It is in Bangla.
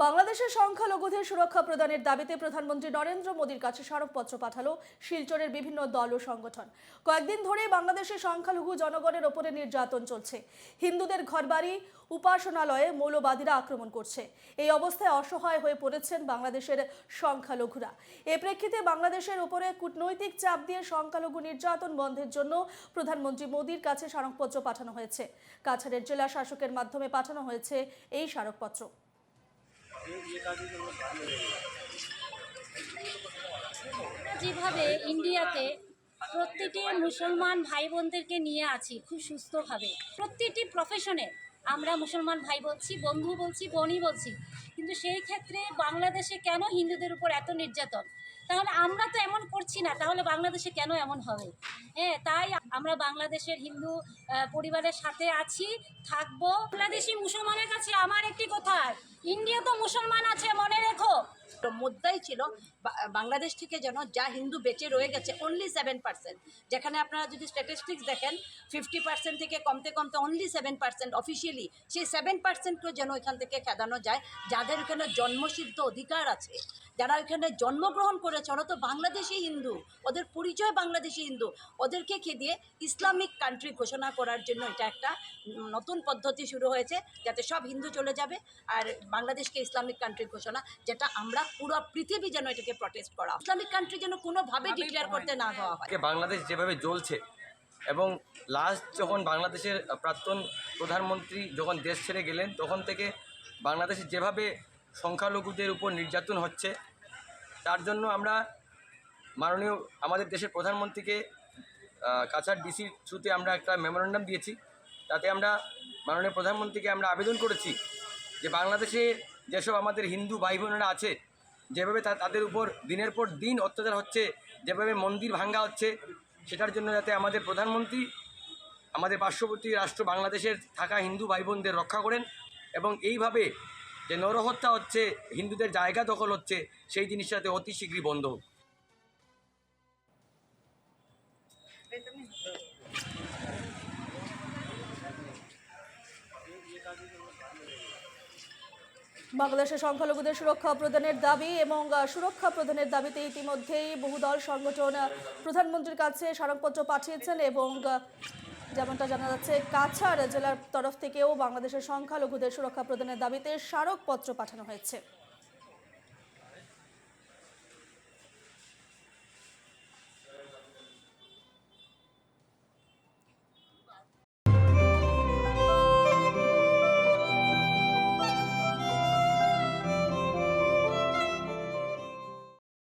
বাংলাদেশের সংখ্যালঘুদের সুরক্ষা প্রদানের দাবিতে প্রধানমন্ত্রী নরেন্দ্র মোদীর কাছে স্মারকপত্র পাঠালো শিলচরের বিভিন্ন দল ও সংগঠন। কয়েকদিন ধরে বাংলাদেশের সংখ্যালঘু জনগণের ওপরে নির্যাতন চলছে। হিন্দুদের ঘরবাড়ি, উপাসনালয়ে মৌলবাদীরা আক্রমণ করছে। এই অবস্থায় অসহায় হয়ে পড়েছেন বাংলাদেশের সংখ্যালঘুরা। এ প্রেক্ষিতে বাংলাদেশের উপরে কূটনৈতিক চাপ দিয়ে সংখ্যালঘু নির্যাতন বন্ধের জন্য প্রধানমন্ত্রী মোদীর কাছে স্মারকপত্র পাঠানো হয়েছে। কাছাড়ের জেলা শাসকের মাধ্যমে পাঠানো হয়েছে এই স্মারকপত্র। যেভাবে ইন্ডিয়াতে প্রত্যেকটি মুসলমান ভাই বোনদেরকে নিয়ে আছি খুব সুস্থভাবে। প্রত্যেকটি প্রফেশনে আমরা মুসলমান ভাই বলছি, বন্ধু বলছি, বোনই বলছি। কিন্তু সেই ক্ষেত্রে বাংলাদেশে কেন হিন্দুদের উপর এত নির্যাতন? তাহলে আমরা তো এমন করছি না, তাহলে বাংলাদেশে কেন এমন হবে? হ্যাঁ তাই আমরা বাংলাদেশের হিন্দু পরিবারের সাথে আছি, থাকব। বাংলাদেশি মুসলমানের কাছে আমার একটি কথা ইন্ডিয়া তো মুসলমান আছে মনে রেখো। মুদ্রাই ছিল বাংলাদেশ থেকে যেন যা হিন্দু বেঁচে রয়ে গেছে অনলি সেভেন পার্সেন্ট যেখানে আপনারা যদি স্ট্যাটিস্টিক্স দেখেন ফিফটি পার্সেন্ট থেকে কমতে কমতে অনলি সেভেন পার্সেন্ট অফিসিয়ালি সেই সেভেন পার্সেন্টকেও যেন এখান থেকে খেদানো যায়, যাদের এখানে জন্মসিদ্ধ অধিকার আছে, যারা এখানে জন্মগ্রহণ করেছে, ওরা তো বাংলাদেশি হিন্দু, ওদের পরিচয় বাংলাদেশি হিন্দু, ওদেরকে খেদিয়ে ইসলামিক কান্ট্রি ঘোষণা করার জন্য এটা একটা নতুন পদ্ধতি শুরু হয়েছে, যাতে সব হিন্দু চলে যাবে, আর বাংলাদেশকে ইসলামিক কান্ট্রি ঘোষণা, যেটা আমরা পুরো পৃথিবী যেন এটাকে প্রটেস্ট করা। ইসলামিক কান্ট্রি যেন কোনোভাবে ডিক্লেয়ার করতে না দেওয়া হয়। বাংলাদেশ যেভাবে জ্বলছে এবং লাস্ট যখন বাংলাদেশের প্রাক্তন প্রধানমন্ত্রী যখন দেশ ছেড়ে গেলেন তখন থেকে বাংলাদেশে যেভাবে সংখ্যালঘুদের উপর নির্যাতন হচ্ছে তার জন্য আমরা মাননীয় আমাদের দেশের প্রধানমন্ত্রীকে কাছাড় ডিসির থ্রুতে আমরা একটা মেমোরেন্ডাম দিয়েছি। তাতে আমরা মাননীয় প্রধানমন্ত্রীকে আমরা আবেদন করেছি যে বাংলাদেশে যেসব আমাদের হিন্দু ভাই বোনেরা আছে যেভাবে তাদের উপর দিনের পর দিন অত্যাচার হচ্ছে, যেভাবে মন্দির ভাঙ্গা হচ্ছে, সেটার জন্য যাতে আমাদের প্রধানমন্ত্রী, আমাদের পার্শ্ববর্তী রাষ্ট্র বাংলাদেশের থাকা হিন্দু ভাই বোনদের রক্ষা করেন এবং এইভাবে যে নরহত্যা হচ্ছে, হিন্দুদের জায়গা দখল হচ্ছে, সেই জিনিসটাতে অতি শীঘ্রই বন্ধ হোক। বাংলাদেশের সংখ্যালঘুদের সুরক্ষা প্রদানের দাবি এবং সুরক্ষা প্রদানের দাবিতে ইতিমধ্যেই বহুদল সংগঠন প্রধানমন্ত্রীর কাছে স্মারকপত্র পাঠিয়েছেন এবং যেমনটা জানা যাচ্ছে, কাছাড় জেলার তরফ থেকেও বাংলাদেশের সংখ্যালঘুদের সুরক্ষা প্রদানের দাবিতে স্মারকপত্র পাঠানো হয়েছে।